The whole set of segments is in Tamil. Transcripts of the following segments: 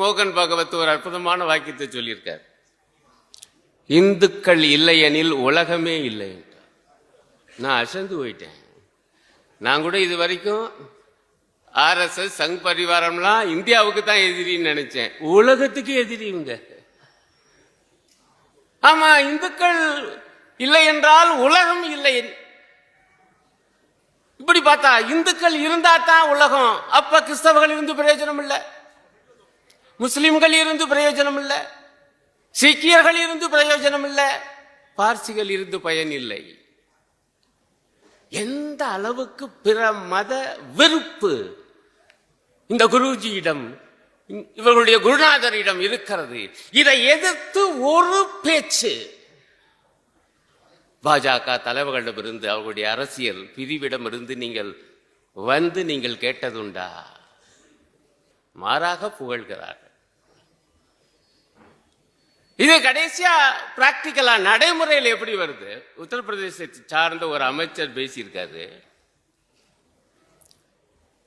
மோகன் பகவத் ஒரு அற்புதமான வாக்கியத்தை சொல்லியிருக்கார். இந்துக்கள் இல்லையெனில் உலகமே இல்லை என்றார். நான் அசந்து போயிட்டேன். நான் கூட இது வரைக்கும் ஆர்எஸ்எஸ் சங் பரிவாரம்லாம் இந்தியாவுக்கு தான் எதிரின்னு நினைச்சேன். உலகத்துக்கு எதிரி இவங்க. ஆமா இந்துக்கள் இல்லை என்றால் உலகம் இல்லை. இப்படி பார்த்தா இந்துக்கள் இருந்தா தான் உலகம். அப்ப கிறிஸ்தவர்கள் இருந்து பிரயோஜனம் இல்லை. முஸ்லிம்கள் இருந்து பிரயோஜனம் இல்லை சீக்கியர்கள் இருந்து பிரயோஜனம் இல்லை பார்சிகள் இருந்து பயன் இல்லை எந்த அளவுக்கு பிற மத வெறுப்பு இந்த குருஜியிடம் இவர்களுடைய குருநாதரிடம் இருக்கிறது இதை எதிர்த்து ஒரு பேச்சு. பாஜக தலைவர்களிடமிருந்து அவர்களுடைய அரசியல் பிரிவிடமிருந்து நீங்கள் வந்து நீங்கள் கேட்டதுண்டா? மாறாக புகழ்கிறார்கள். இது கடைசியா பிராக்டிக்கலா நடைமுறையில் எப்படி வருது? உத்தரப்பிரதேசத்தை சார்ந்த ஒரு அமைச்சர் பேசியிருக்காரு.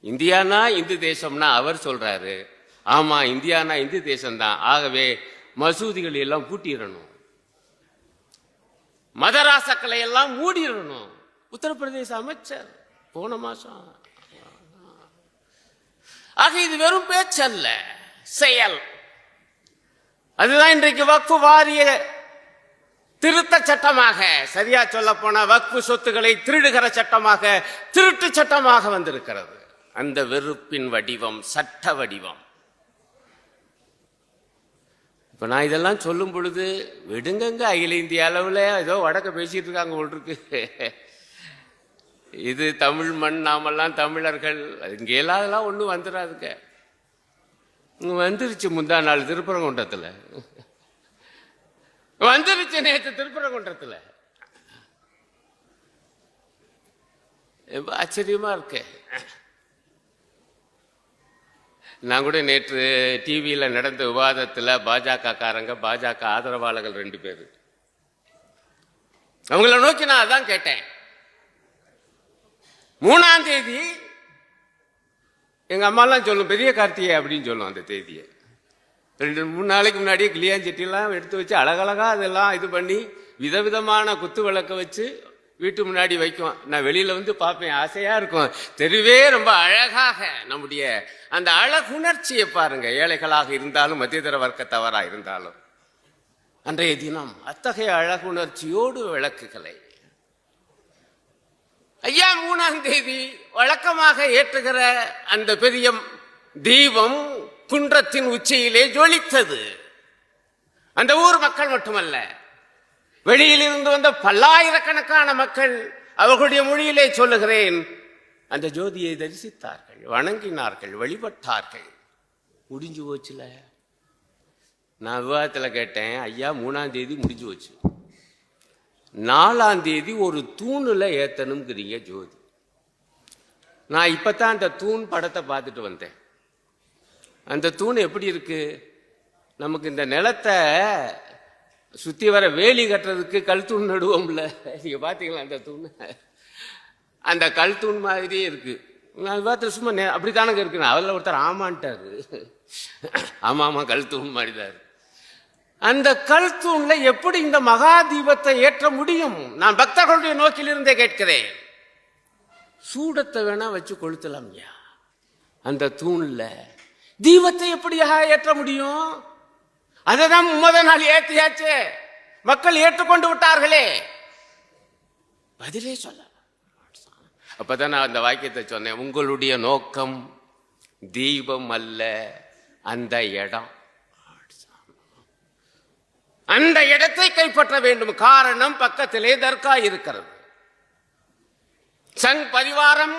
இந்தியானா இந்து தேசம்னா அவர் சொல்றாரு. ஆமா இந்தியானா இந்து தேசம்தான். ஆகவே மசூதிகள் எல்லாம் பூட்டிடணும். மதராசக்களை எல்லாம் மூடிடணும். உத்தரப்பிரதேச அமைச்சர் போன மாசம். ஆக இது வெறும் பேச்சல்ல செயல். அதுதான் இன்றைக்கு வக்ஃபு வாரிய திருத்த சட்டமாக சரியா சொல்ல போன வக்ஃபு சொத்துக்களை திருடுகிற சட்டமாக திருட்டு சட்டமாக வந்திருக்கிறது. அந்த வெறுப்பின் வடிவம் சட்ட வடிவம். இப்ப நான் இதெல்லாம் சொல்லும் பொழுது விடுங்கங்க அகில இந்திய அளவில் ஏதோ வடக்க பேசிட்டு இருக்காங்க போல் இருக்கு. இது தமிழ் மண் நாமெல்லாம் தமிழர்கள். இங்கே இல்லாதெல்லாம் ஒன்றும் வந்துடாதுங்க வந்துருச்சு முந்தா நாள் திருப்பரங்குன்றத்தில். வந்துருச்சு நேற்று திருப்பரங்குன்றத்தில். ரொம்ப ஆச்சரியமாக இருக்கு. நான் கூட நேற்று டிவியில் நடந்த விவாதத்தில் பாஜக காரங்க பாஜக ஆதரவாளர்கள் ரெண்டு பேர். அவங்கள நோக்கி நான் அதான் கேட்டேன். மூணாம் தேதி எங்கள் அம்மாலாம் சொல்லும் பெரிய கார்த்திகை அப்படின்னு சொல்லும் அந்த தேதியை. ரெண்டு மூணு நாளைக்கு முன்னாடியே கிளியாஞ்சட்டிலாம் எடுத்து வச்சு அழகழகாக அதெல்லாம் இது பண்ணி விதவிதமான குத்து விளக்க வச்சு வீட்டு முன்னாடி வைக்கும். நான் வெளியில் வந்து பார்ப்பேன் ஆசையாக இருக்கும். தெருவே ரொம்ப அழகாக நம்முடைய அந்த அழகுணர்ச்சியை பாருங்கள் ஏழைகளாக இருந்தாலும் மத்தியதர வர்க்கத்தவராக இருந்தாலும். அன்றைய தினம் அத்தகைய அழகுணர்ச்சியோடு விளக்குகளை ஐயா மூணாம் தேதி வழக்கமாக ஏற்றுகிற அந்த பெரிய தீபம் குன்றத்தின் உச்சியிலே ஜொலித்தது. அந்த ஊர் மக்கள் மட்டுமல்ல வெளியிலிருந்து வந்த பல்லாயிரக்கணக்கான மக்கள் அவர்களுடைய மொழியிலே சொல்லுகிறேன். அந்த ஜோதியை தரிசித்தார்கள் வணங்கினார்கள் வழிபட்டார்கள். முடிஞ்சு போச்சுல? நான் விவாதத்தில் கேட்டேன் ஐயா மூணாம் தேதி முடிஞ்சு போச்சு. நாலாம் தேதி ஒரு தூணில் ஏற்றணுங்கிறீங்க ஜோதி. நான் இப்போ தான் அந்த தூண் படத்தை பார்த்துட்டு வந்தேன். அந்த தூண் எப்படி இருக்கு? நமக்கு இந்த நிலத்தை சுற்றி வர வேலி கட்டுறதுக்கு கல் தூண் நடுவோம்ல. நீங்கள் பார்த்தீங்களா அந்த தூண்? அந்த கல் தூண் மாதிரியே இருக்குது நான் பார்த்து சும்மா நே- அப்படித்தானங்க இருக்கு. அதில் ஒருத்தர் ஆமான்ட்டாரு. ஆமாம் ஆமாம் கல் தூண் மாதிரி தான் இருக்குது அந்த கல் தூண்ல எப்படி இந்த மகா தீபத்தை ஏற்ற முடியும்? நான் பக்தர்களுடைய நோக்கிலிருந்தே கேட்கிறேன். சூடத்தை வேணா வச்சு கொளுத்தலாம் ஐயா. அந்த தூண்ல தீபத்தை எப்படியா ஏற்ற முடியும்? அதை தான் முத நாள் ஏற்றியாச்சே மக்கள் ஏற்றுக்கொண்டு விட்டார்களே. பதிலே சொல்ல. அப்பதான் நான் அந்த வாக்கியத்தை சொன்னேன். உங்களுடைய நோக்கம் தீபம் அல்ல அந்த இடம். அந்த இடத்தை கைப்பற்ற வேண்டும். காரணம் பக்கத்திலே தர்கா இருக்கிறது. சங் பரிவாரம்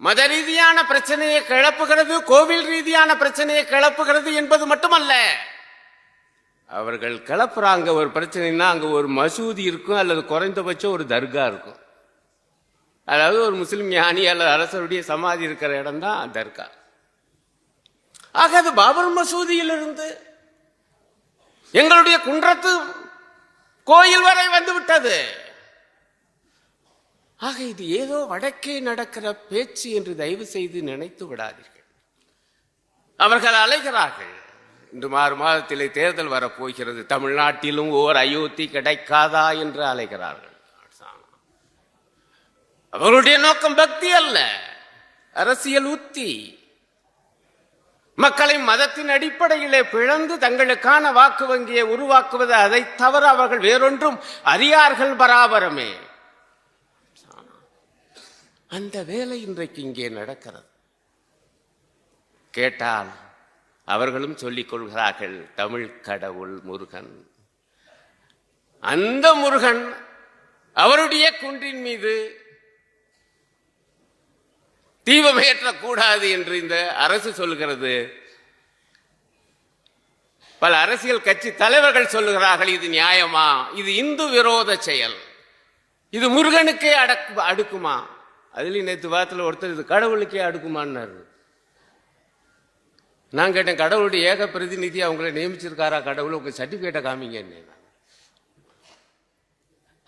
மத ரீதியான பிரச்சனையை கிளப்புகிறது கோவில் ரீதியான பிரச்சனையை கிளப்புகிறது என்பது மட்டுமல்ல. அவர்கள் கிளப்புறாங்க ஒரு பிரச்சனைனா அங்க ஒரு மசூதி இருக்கும் அல்லது குறைந்தபட்சம் ஒரு தர்கா இருக்கும். அதாவது ஒரு முஸ்லிம் ஞானி அல்லது அரசருடைய சமாதி இருக்கிற இடம் தான் தர்கா. ஆக அது பாபர் மசூதியிலிருந்து எங்களுடைய குன்றத்து கோயில் வரை வந்து விட்டது. ஆக இது ஏதோ வடக்கே நடக்கிற பேச்சு என்று தயவு செய்து நினைத்து விடாதீர்கள். அவர்கள் அலைகிறார்கள். இன்று மாறு மாதத்திலே தேர்தல் வரப்போகிறது. தமிழ்நாட்டிலும் ஓர் அயோத்தி கிடைக்காதா என்று அலைகிறார்கள். அவருடைய நோக்கம் பக்தி அல்ல அரசியல் உத்தி. மக்களை மதத்தின் அடிப்படையிலே பிளந்து தங்களுக்கான வாக்கு வங்கியை உருவாக்குவது அதை தவிர அவர்கள் வேறொன்றும் அறியார்கள் பராபரமே. அந்த வேலை இன்றைக்கு இங்கே நடக்கிறது. கேட்டால் அவர்களும் சொல்லிக் கொள்கிறார்கள் தமிழ் கடவுள் முருகன். அந்த முருகன் அவருடைய குன்றின் மீது தீபம் ஏற்றக்கூடாது என்று இந்த அரசு சொல்லுகிறது பல அரசியல் கட்சி தலைவர்கள் சொல்லுகிறார்கள் இது நியாயமா? இது இந்து விரோத செயல். இது முருகனுக்கே அடக்கு அடுக்குமா? அதுலயும் நேற்று வாரத்தில் ஒருத்தர் இது கடவுளுக்கே அடுக்குமான்னாரு. நான் கேட்டேன் கடவுளுடைய ஏக பிரதிநிதி அவங்கள நியமிச்சிருக்காரா? கடவுள் உங்க சர்டிபிகேட்டை காமிங்கன்னு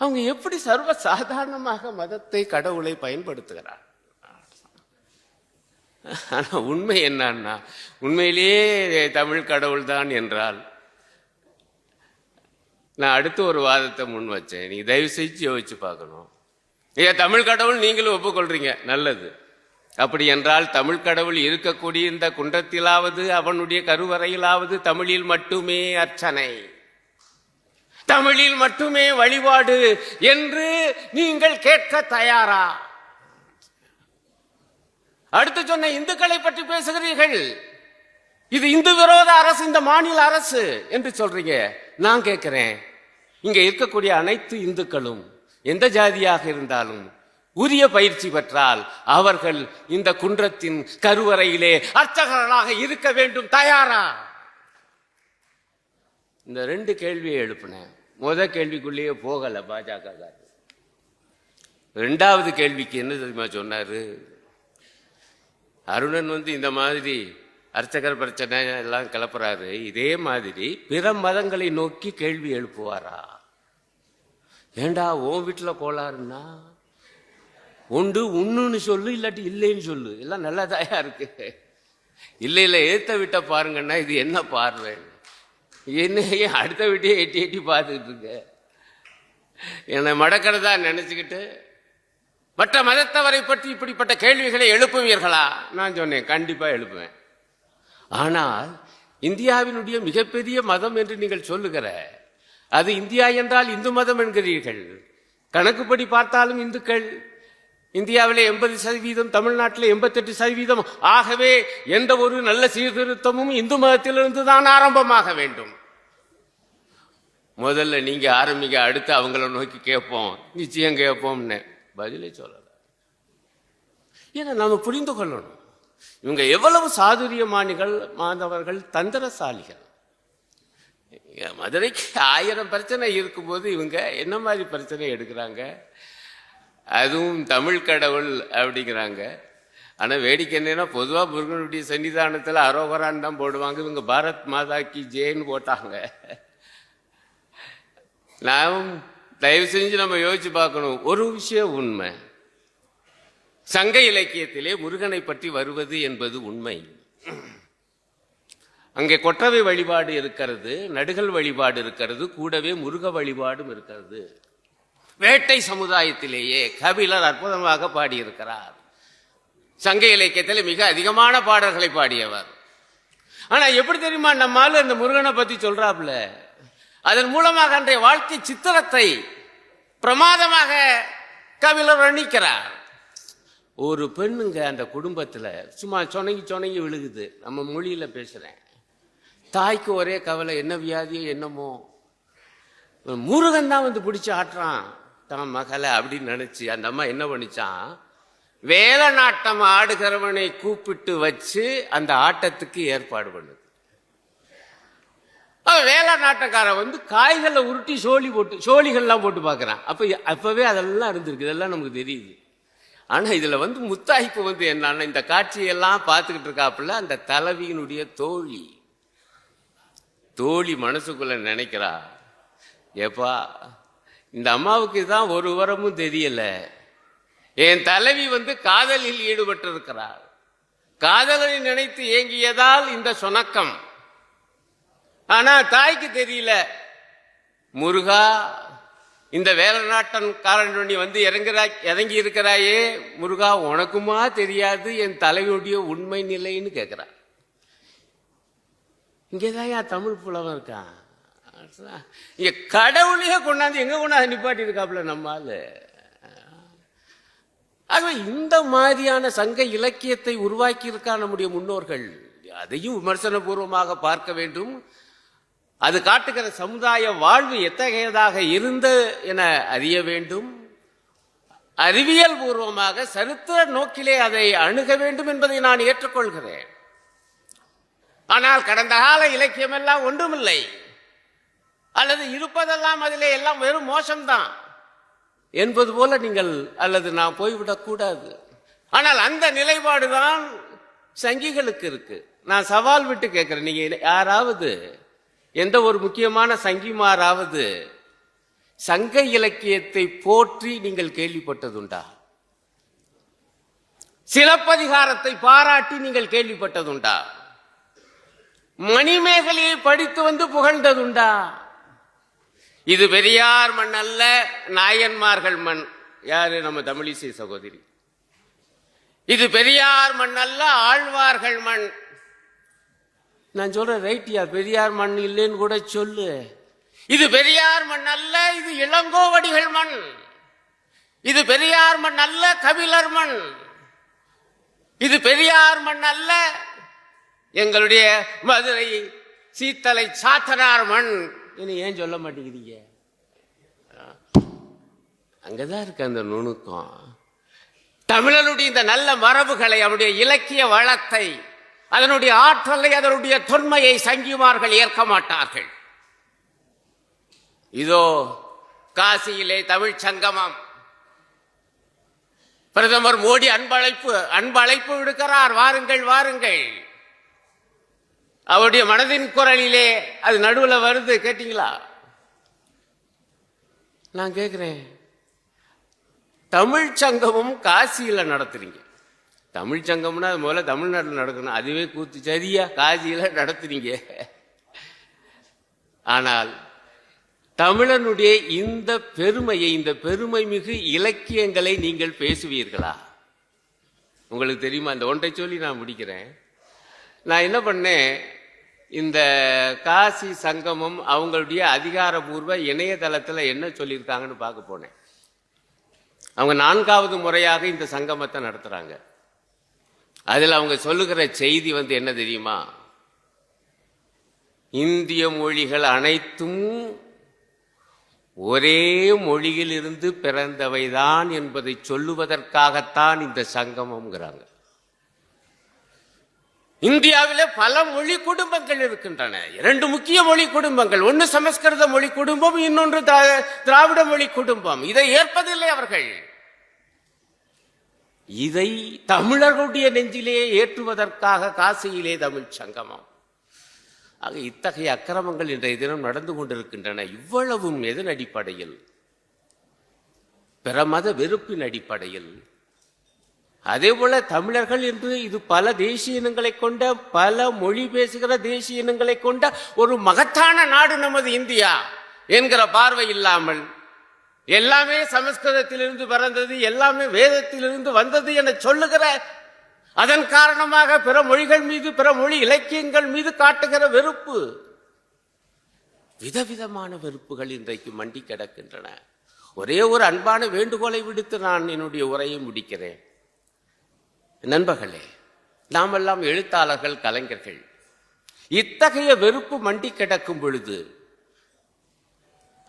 அவங்க எப்படி சர்வ சாதாரணமாக மதத்தை கடவுளை பயன்படுத்துகிறார்? ஆனால் உண்மை என்னன்னா உண்மையிலேயே தமிழ் கடவுள் தான் என்றால் நான் அடுத்து ஒரு வாதத்தை முன் வச்சேன். நீங்கள் தயவு செஞ்சு யோசிச்சு பார்க்கணும். ஏன் தமிழ் கடவுள் நீங்களும் ஒப்புக்கொள்றீங்க. நல்லது. அப்படி என்றால் தமிழ் கடவுள் இருக்கக்கூடிய இந்த குன்றத்திலாவது அவனுடைய கருவறையிலாவது தமிழில் மட்டுமே அர்ச்சனை. தமிழில் மட்டுமே வழிபாடு என்று நீங்கள் கேட்க தயாரா? அடுத்து சொன்ன இந்துக்களை பற்றி பேசுகிறீர்கள். இது இந்து விரோத அரசு இந்த மாநில அரசு என்று சொல்றீங்க. நான் கேட்கிறேன் இங்க இருக்கக்கூடிய அனைத்து இந்துக்களும் எந்த ஜாதியாக இருந்தாலும் உரிய பயிற்சி பெற்றால் அவர்கள் இந்த குன்றத்தின் கருவறையிலே அர்ச்சகர்களாக இருக்க வேண்டும் தயாரா? இந்த ரெண்டு கேள்வியை எழுப்பினேன். முத கேள்விக்குள்ளேயே போகல பாஜக ரெண்டாவது கேள்விக்கு என்ன தெரியுமா சொன்னாரு? அருணன் வந்து இந்த மாதிரி அர்ச்சகர் பிரச்சனை எல்லாம் கிளப்புறாரு. இதே மாதிரி பிற மதங்களை நோக்கி கேள்வி எழுப்புவாரா? ஏண்டா உன் வீட்டில் கோளாறுன்னா? உண்டு உண்ணுன்னு சொல்லு இல்லாட்டி இல்லைன்னு சொல்லு. எல்லாம் நல்லதாயா இருக்கு. இல்லை இல்லை ஏற்ற விட்ட பாருங்கன்னா இது என்ன பார்வை? என்ன அடுத்த வீட்டையே எட்டி எட்டி பார்த்துக்கிட்டு இருக்க? என்னை மடக்கிறதா நினச்சிக்கிட்டு மற்ற மதத்தவரை பற்றி இப்படிப்பட்ட கேள்விகளை எழுப்புவீர்களா? நான் சொன்னேன் கண்டிப்பாக எழுப்புவேன். ஆனால் இந்தியாவினுடைய மிகப்பெரிய மதம் என்று நீங்கள் சொல்லுகிற அது இந்தியா என்றால் இந்து மதம் என்கிறீர்கள். கணக்குப்படி பார்த்தாலும் இந்துக்கள் இந்தியாவில் எண்பது சதவீதம் தமிழ்நாட்டில் எண்பத்தெட்டு சதவீதம் ஆகவே எந்த ஒரு நல்ல சீர்திருத்தமும் இந்து மதத்திலிருந்து தான் ஆரம்பமாக வேண்டும். முதல்ல நீங்கள் ஆரம்பிங்க அடுத்து அவங்கள நோக்கி கேட்போம் நிச்சயம் கேட்போம்னு. பதிலே சொல்லலை. ஏன்னா நாம் புரிந்து கொள்ளணும். இவங்க எவ்வளவு சாதுரியமானிகள் மாணவர்கள் தந்திரசாலிகள். மதுரைக்கு ஆயிரம் பிரச்சனை இருக்கும்போது இவங்க என்ன மாதிரி பிரச்சனை எடுக்கிறாங்க? அதுவும் தமிழ் கடவுள் அப்படிங்கிறாங்க. ஆனால் வேடிக்கை என்னன்னா பொதுவாக முருகனுடைய சன்னிதானத்தில் அரோகரான் தான் போடுவாங்க. இவங்க பாரத் மாதா கி ஜெயின் போட்டாங்க. நாம் தயவு செஞ்சு நம்ம யோசிச்சு பார்க்கணும். ஒரு விஷயம் உண்மை. சங்க இலக்கியத்திலே முருகனை பற்றி வருவது என்பது உண்மை. அங்கே கொற்றவை வழிபாடு இருக்கிறது நடுகள் வழிபாடு இருக்கிறது கூடவே முருக வழிபாடும் இருக்கிறது. வேட்டை சமுதாயத்திலேயே கபிலர் அற்புதமாக பாடியிருக்கிறார். சங்க இலக்கியத்தில் மிக அதிகமான பாடல்களை பாடியவர். ஆனால் எப்படி தெரியுமா நம்மால அந்த முருகனை பற்றி சொல்கிறாப்புல அதன் மூலமாக அன்றைய வாழ்க்கை சித்திரத்தை பிரமாதமாக கவிழர் அணிக்கிறார் ஒரு பெண்ணுங்க அந்த குடும்பத்தில் சும்மா சொனங்கி சொனங்கி விழுகுது. நம்ம மொழியில் பேசுகிறேன் தாய்க்கு ஒரே கவலை என்ன வியாதியோ என்னமோ. முருகன் தான் வந்து பிடிச்சி ஆட்டுறான். தான் மகளை அப்படின்னு நினச்சி அந்த அம்மா என்ன பண்ணிச்சான்? வேலை நாட்டம் ஆடுகிறவனை கூப்பிட்டு வச்சு அந்த ஆட்டத்துக்கு ஏற்பாடு பண்ணுது. அவன் நாட்டக்காரன் வந்து காய்களை உருட்டி சோழி போட்டு சோழிகள்லாம் போட்டு பார்க்குறான். அப்போ அப்போவே அதெல்லாம் இருந்திருக்கு. இதெல்லாம் நமக்கு தெரியுது. ஆனால் இதில் வந்து முத்தாய்ப்பு வந்து என்னன்னா இந்த காட்சியெல்லாம் பார்த்துக்கிட்டு இருக்காப்புல அந்த தலைவியினுடைய தோழி. தோழி மனசுக்குள்ளே நினைக்கிறா ஏப்பா இந்த அம்மாவுக்கு தான் ஒரு வரமும் தெரியலை. என் தலைவி வந்து காதலில் ஈடுபட்டிருக்கிறார் காதலை காதலனை நினைத்து ஏங்கியதால் இந்த சுணக்கம். ஆனா தாய்க்கு தெரியல. முருகா இந்த வேலநாட்டன் காரன் வந்து இறங்குறாய் இறங்கி இருக்கிறாயே. முருகா உனக்குமா தெரியாது என் தலைவனுடைய உண்மை நிலைன்னு கேட்குறா இங்கேதான் தமிழ் புலவன் இருக்கான்? இங்க கடவுளையே கொண்டாந்து எங்க கொண்டாந்து நிப்பாட்டி இருக்காப்புல நம்மால? ஆகவே இந்த மாதிரியான சங்க இலக்கியத்தை உருவாக்கி இருக்கா நம்முடைய முன்னோர்கள். அதையும் விமர்சன பூர்வமாக பார்க்க வேண்டும். அது காட்டுகிற சமுதாய வாழ்வு எத்தகையதாக இருந்து என அறிய வேண்டும். அறிவியல் பூர்வமாக சரித்திர நோக்கிலே அதை அணுக வேண்டும் என்பதை நான் ஏற்றுக்கொள்கிறேன். ஆனால் கடந்த கால இலக்கியம் எல்லாம் ஒன்றுமில்லை. அல்லது இருப்பதெல்லாம் அதிலே எல்லாம் வெறும் மோசம்தான் என்பது போல நீங்கள் அல்லது நான் போய்விடக்கூடாது ஆனால் அந்த நிலைப்பாடுதான் சங்கிகளுக்கு இருக்கு. நான் சவால் விட்டு கேட்கிறேன். நீங்க யாராவது எந்த ஒரு முக்கியமான சங்கிமாராவது சங்க இலக்கியத்தை போற்றி நீங்கள் கேள்விப்பட்டதுண்டா? சிலப்பதிகாரத்தை பாராட்டி நீங்கள் கேள்விப்பட்டதுண்டா? மணிமேகலையை படித்து வந்து புகழ்ந்ததுண்டா? இது பெரியார் மண் அல்ல நாயன்மார்கள் மண். யாரு? நம்ம தமிழிசை சகோதரி. இது பெரியார் மண் அல்ல ஆழ்வார்கள் மண். நான் சொல்றேன் ரைட்டியா பெரியார் மண் இல்லைன்னு கூட சொல்லு. இது பெரியார் மண் அல்ல இது இளங்கோவடிகள் மண். இது பெரியார் மண் அல்ல கபிலர் மண். இது பெரியார் மண் அல்ல எங்களுடைய மதுரை சீத்தலை சாத்தனார் மண். இனி ஏன் சொல்ல மாட்டேங்கிறீங்க? அங்கதான் இருக்கு அந்த நுணுக்கம். தமிழனுடைய இந்த நல்ல மரபுகளை அவனுடைய இலக்கிய வளத்தை அதனுடைய ஆற்றலை அதனுடைய தொன்மையை சங்கிமார்கள் ஏற்க மாட்டார்கள். இதோ காசியிலே தமிழ் சங்கமம். பிரதமர் மோடி அன்பழைப்பு அன்பழைப்பு விடுக்கிறார். வாருங்கள் வாருங்கள். அவருடைய மனதின் குரலிலே அது நடுவில் வருது கேட்டீங்களா? நான் கேட்கிறேன் தமிழ் சங்கமும் காசியில் நடத்துறீங்க. தமிழ் சங்கம்னா அது முதல்ல தமிழ்நாட்டில் நடக்கணும். அதுவே கூத்து. சரியா? காசியெல்லாம் நடத்துறீங்க. ஆனால் தமிழனுடைய இந்த பெருமையை இந்த பெருமை மிகு இலக்கியங்களை நீங்கள் பேசுவீர்களா? உங்களுக்கு தெரியுமா? இந்த ஒன்றை சொல்லி நான் முடிக்கிறேன். நான் என்ன பண்ணேன்? இந்த காசி சங்கமம் அவங்களுடைய அதிகாரபூர்வ இணையதளத்தில் என்ன சொல்லியிருக்காங்கன்னு பார்க்க போனேன். அவங்க நான்காவது முறையாக இந்த சங்கமத்தை நடத்துகிறாங்க அதில் அவங்க சொல்லுகிற செய்தி வந்து என்ன தெரியுமா? இந்திய மொழிகள் அனைத்தும் ஒரே மொழியிலிருந்து பிறந்தவைதான் என்பதை சொல்லுவதற்காகத்தான் இந்த சங்கமம்ங்கிறாங்க. இந்தியாவிலே பல மொழி குடும்பங்கள் இருக்கின்றன. இரண்டு முக்கிய மொழி குடும்பங்கள். ஒன்று சமஸ்கிருத மொழி குடும்பம் இன்னொன்று திராவிட மொழி குடும்பம். இதை ஏற்பதில்லை அவர்கள். இதை தமிழர்களுடைய நெஞ்சிலே ஏற்றுவதற்காக காசியிலே தமிழ் சங்கமம். ஆக இத்தகைய அக்கிரமங்கள் இன்றைய தினம் நடந்து கொண்டிருக்கின்றன. இவ்வளவும் எதன் அடிப்படையில்? பிற மத வெறுப்பின் அடிப்படையில். அதே போல தமிழர்கள் என்று இது பல தேசிய இனங்களை கொண்ட பல மொழி பேசுகிற தேசிய இனங்களை கொண்ட ஒரு மகத்தான நாடு நமது இந்தியா என்கிற பார்வை இல்லாமல் எல்லாமே சமஸ்கிருதத்திலிருந்து பிறந்தது எல்லாமே வேதத்திலிருந்து வந்தது என சொல்லுகிற அதன் காரணமாக பிற மொழிகள் மீது பிற மொழி இலக்கியங்கள் மீது காட்டுகிற வெறுப்பு. விதவிதமான வெறுப்புகள் இன்றைக்கு மண்டி கிடக்கின்றன. ஒரே ஒரு அன்பான வேண்டுகோளை விடுத்து நான் என்னுடைய உரையை முடிக்கிறேன். நண்பர்களே நாமெல்லாம் எழுத்தாளர்கள் கலைஞர்கள். இத்தகைய வெறுப்பு மண்டி கிடக்கும் பொழுது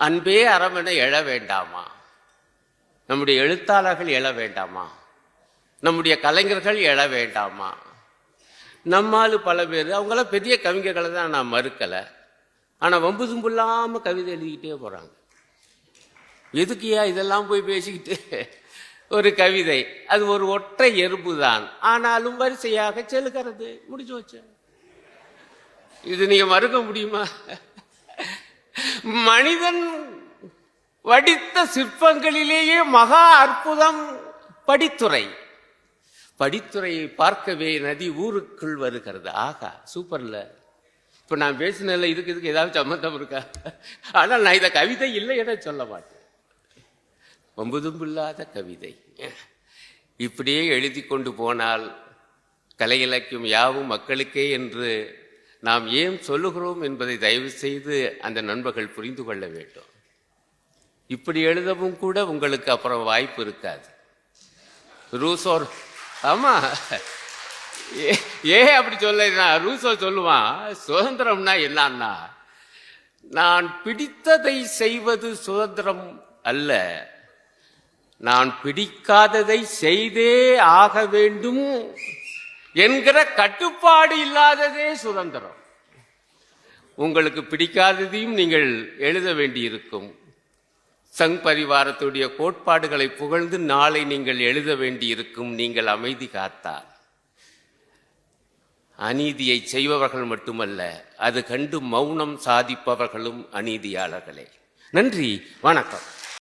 அன்பே அறமென எழ வேண்டாமா? நம்முடைய எழுத்தாளர்கள் எழ வேண்டாமா? நம்முடைய கலைஞர்கள் எழ வேண்டாமா? நம்மால் பல பேர் அவங்களாம் பெரிய கவிஞர்களை தான் நான் மறுக்கலை. ஆனால் வம்பு தும்புல்லாமல் கவிதை எழுதிக்கிட்டே போகிறாங்க எதுக்கியா இதெல்லாம் போய் பேசிக்கிட்டு? ஒரு கவிதை. அது ஒரு ஒற்றை எறும்பு தான். ஆனாலும் வரிசையாக செலுக்கிறது முடிஞ்சு வச்சு இது நீங்கள் மறுக்க முடியுமா? மனிதன் வடித்த சிற்பங்களிலேயே மகா அற்புதம் படித்துறை. படித்துறையை பார்க்கவே நதி ஊருக்குள் வருகிறது. ஆகா சூப்பர்ல. இப்ப நான் பேசினதில் இதுக்கு இதுக்கு ஏதாவது சம்மந்தம் இருக்கா? ஆனால் நான் இதை கவிதை இல்லை என சொல்ல மாட்டேன். ஒம்புதும்பில்லாத கவிதை. இப்படியே எழுதி கொண்டு போனால் கலை இலக்கியம் யாவும் மக்களுக்கே என்று நாம் ஏன் சொல்லுகிறோம் என்பதை தயவு செய்து அந்த நண்பர்கள் புரிந்து கொள்ள வேண்டும். இப்படி எழுதவும் கூட உங்களுக்கு அப்புறம் வாய்ப்பு இருக்காது. ரூசோர் ஆமா. ஏ- ஏன் அப்படி சொல்ல ரூசோ சொல்லுவான் சுதந்திரம்னா என்னன்னா நான் பிடித்ததை செய்வது சுதந்திரம் அல்ல. நான் பிடிக்காததை செய்தே ஆக வேண்டும். என்கிற கட்டுப்பாடு இல்லாததே சுதந்திரம். உங்களுக்கு பிடிக்காததையும் நீங்கள் எழுத வேண்டியிருக்கும். சங் பரிவாரத்துடைய கோட்பாடுகளை புகழ்ந்து நாளை நீங்கள் எழுத வேண்டியிருக்கும் நீங்கள் அமைதி காத்தால். அநீதியை செய்பவர்கள் மட்டுமல்ல அது கண்டு மௌனம் சாதிப்பவர்களும் அநீதியாளர்களே. நன்றி வணக்கம்.